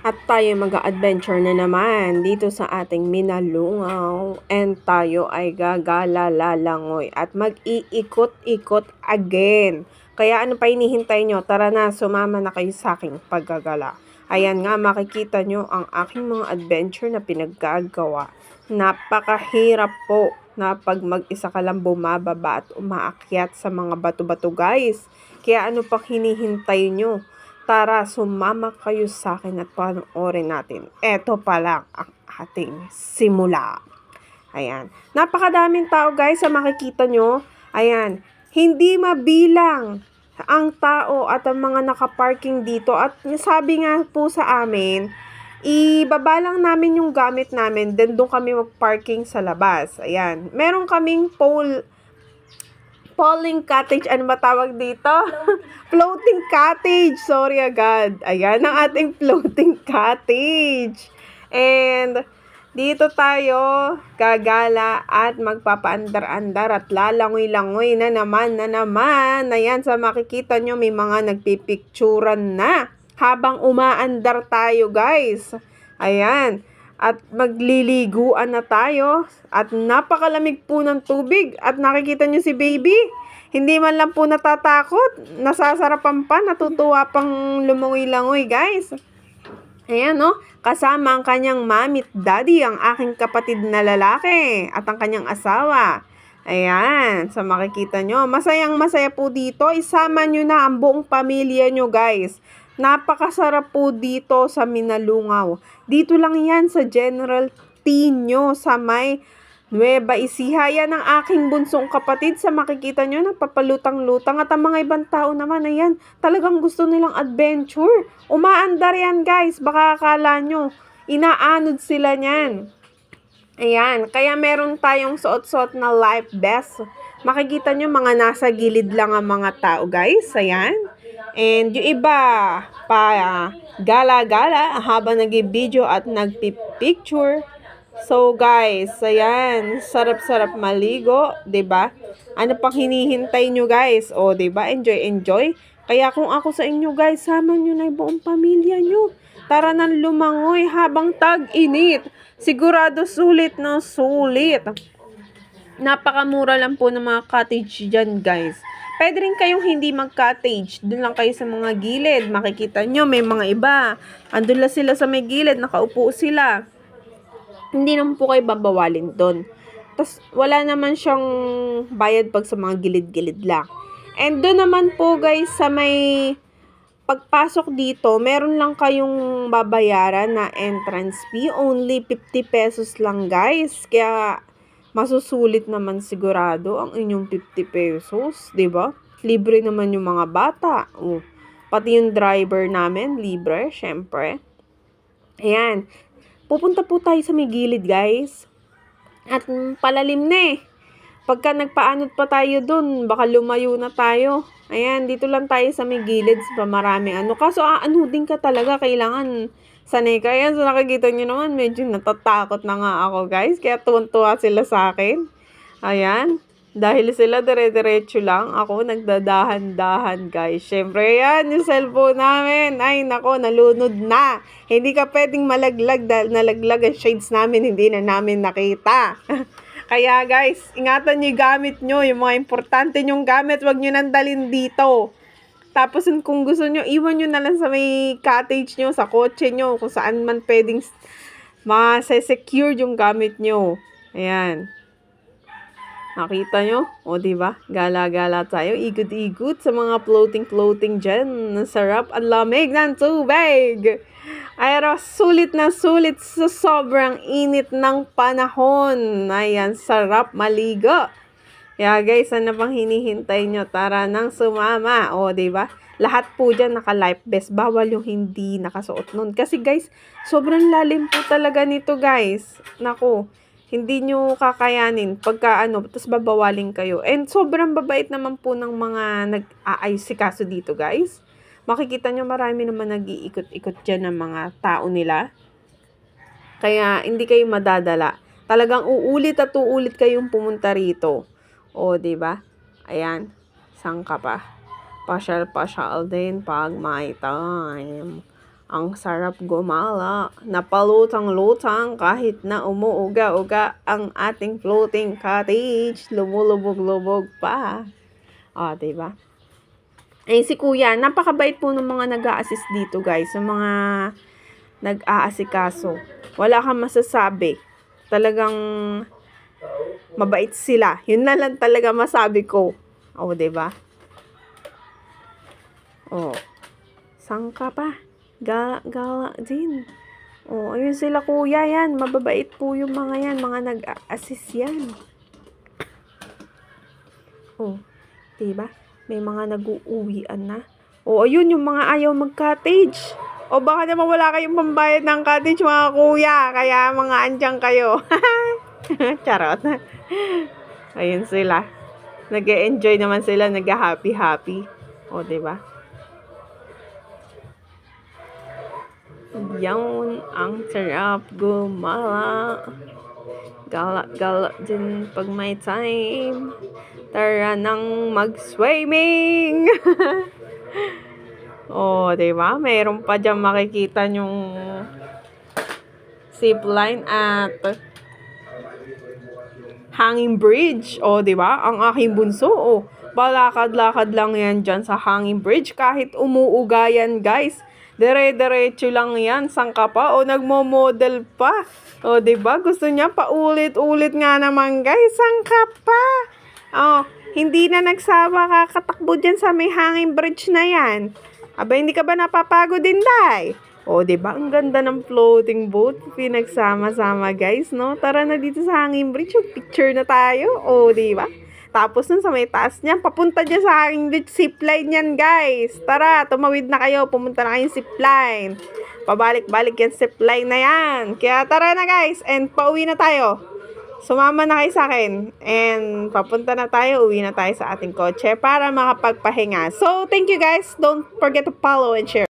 At tayo mag-adventure na naman dito sa ating Minalungaw. And tayo ay gagalalalangoy at mag-iikot-ikot again. Kaya ano pa hinihintay nyo? Tara na, sumama na kayo sa aking paggagala. Ayan nga, makikita nyo ang aking mga adventure na pinaggagawa. Napakahirap po na pag mag-isa ka lang bumababa at umaakyat sa mga bato-bato guys. Kaya ano pa hinihintay nyo? Tara, sumama kayo sa akin at panoorin natin. Ito pa lang ang ating simula. Ayan. Napakadaming tao guys sa makikita nyo. Ayan. Hindi mabilang ang tao at ang mga nakaparking dito. At sabi nga po sa amin, ibaba lang namin yung gamit namin. Then doon kami mag-parking sa labas. Ayan. Meron kaming pole falling cottage. Ano ba tawag dito? floating cottage. Sorry agad. Ayan ang ating floating cottage. And dito tayo gagala at magpapaandar-andar at lalangoy-langoy na naman na naman. Ayan, sa makikita nyo may mga nagpipicturan na habang umaandar tayo guys. Ayan. At magliliguan na tayo. At napakalamig po ng tubig. At nakikita nyo si baby. Hindi man lang po natatakot. Nasasarapan pa. Natutuwa pang lumungoy-langoy guys. Ayan no. Kasama ang kanyang mami at daddy. Ang aking kapatid na lalaki. At ang kanyang asawa. Ayan, sa makikita nyo. Masayang masaya po dito. Isama nyo na ang buong pamilya nyo guys. Napakasarap po dito sa Minalungaw. Dito lang yan sa General Tino sa may Nueva Ecija. Yan ang aking bunsong kapatid. Sa makikita nyo, nagpapalutang-lutang. At ang mga ibang tao naman, ayan, talagang gusto nilang adventure. Umaandar yan, guys. Baka akala nyo, inaanod sila niyan. Ayan, kaya meron tayong suot-suot na life vest. Makikita nyo, mga nasa gilid lang ang mga tao, guys. Ayan. And yung iba pa gala-gala habang nag-video at nagpi-picture. So guys, ayan, sarap-sarap maligo, 'di ba? Ano pang hinihintay nyo guys? O, 'di ba? Enjoy, enjoy. Kaya kung ako sa inyo guys, sama nyo na yung buong pamilya nyo. Tara nang lumangoy habang tag-init. Sigurado sulit na sulit. Napakamura lang po ng mga cottage dyan guys. Pwede rin kayong hindi mag-cottage. Doon lang kayo sa mga gilid. Makikita nyo, may mga iba. Andun lang sila sa may gilid. Nakaupo sila. Hindi naman po kayo babawalin doon. Tapos, wala naman siyang bayad pag sa mga gilid-gilid lang. And doon naman po guys, sa may pagpasok dito, meron lang kayong babayaran na entrance fee. Only 50 pesos lang guys. Kaya, masusulit naman sigurado ang inyong 50 pesos, 'di ba? Libre naman yung mga bata. Oh. Pati yung driver namin, libre, syempre. Ayan. Pupunta po tayo sa may gilid, guys. At palalim na eh. Pagka nagpaanod pa tayo dun, baka lumayo na tayo. Ayan, dito lang tayo sa may gilid pa marami ano. Kaso aanudin ka talaga, kailangan sanay ka. Yan, so nakikita nyo naman, medyo natatakot na nga ako guys. Kaya tuwan-tuwa sila sa akin. Ayan. Dahil sila dire-diretso lang, ako nagdadahan-dahan guys. Siyempre yan, yung cellphone namin. Ay nako, nalunod na. Hindi ka pwedeng malaglag dahil nalaglag ang shades namin, hindi na namin nakita. Kaya guys, ingatan nyo gamit nyo, yung mga importante nyong gamit, wag nyo nandalin dito. Tapos kung gusto nyo, iwan nyo na lang sa may cottage nyo, sa kotse nyo, kung saan man pwedeng ma-secure yung gamit nyo. Ayan. Nakita nyo? O, ba? Gala-gala tayo. Igot-igot sa mga floating-floating dyan. Sarap ang lamig ng tubig. Ayro, sulit na sulit sa sobrang init ng panahon. Ayan, sarap maligo. Kaya guys, ano pang hinihintay nyo? Tara nang sumama. O, ba diba? Lahat po dyan naka-life vest. Bawal yung hindi nakasuot nun. Kasi guys, sobrang lalim po talaga nito guys. Nako, hindi nyo kakayanin pagka ano, tapos babawalin kayo. And sobrang babait naman po ng mga nag-aayos si kaso dito guys. Makikita nyo marami naman nag-iikot-ikot dyan ng mga tao nila. Kaya hindi kayo madadala. Talagang uulit at uulit kayong pumunta rito. O, ba? Ayan. Saan ka pa? Pasyal-pasyal din pag may time. Ang sarap gumala, napalutang-lutang kahit na umuuga-uga ang ating floating cottage. Lumulubog-lubog pa. O, diba? Eh, si kuya, napakabait po ng mga nag assist dito, guys. Sa mga nag-aasikaso. Wala kang masasabi. Talagang mabait sila. Yun na lang talaga masabi ko. O, diba? O. Saan ka pa? Gala, gala din. O, ayun sila kuya yan. Mababait po yung mga yan. Mga nag-assist yan. O, diba? May mga nag-uuwian na. O, ayun yung mga ayaw mag-cottage. O, baka naman wala kayong pambayad ng cottage mga kuya. Kaya mga andyan kayo. Charot. Ayun sila. nag enjoy naman sila. Nag-happy-happy. O, diba? Yan, ang sarap gumala. Gala-gala din pag may time. Tara nang mag-swimming. oh, di ba? Meron pa dyan makikita yung zip line at hanging bridge. O, di ba? Ang aking bunso, oh. Balakad-lakad lang yan dyan sa hanging bridge. Kahit umuuga yan, guys. Dire-diretso lang yan. Sangka pa? O, nagmo-model pa. O, di ba? Gusto niya paulit-ulit nga naman, guys. Sangka pa? Oh, hindi na nagsama kakatakbo dyan sa may hanging bridge na yan. Aba, hindi ka ba napapagod din, Day? O, di ba? Ang ganda ng floating boat. Pinagsama-sama, guys, no? Tara na dito sa hanging bridge. Picture na tayo. O, di ba? Tapos nun sa may taas niyan, papunta dyan sa hanging bridge. Zipline yan, guys. Tara, tumawid na kayo. Pumunta na kayong zipline. Pabalik-balik yan zipline na yan. Kaya tara na, guys. And pauwi na tayo. Sumama na kayo sa akin. And papunta na tayo, uwi na tayo sa ating kotse para makapagpahinga. So, thank you guys. Don't forget to follow and share.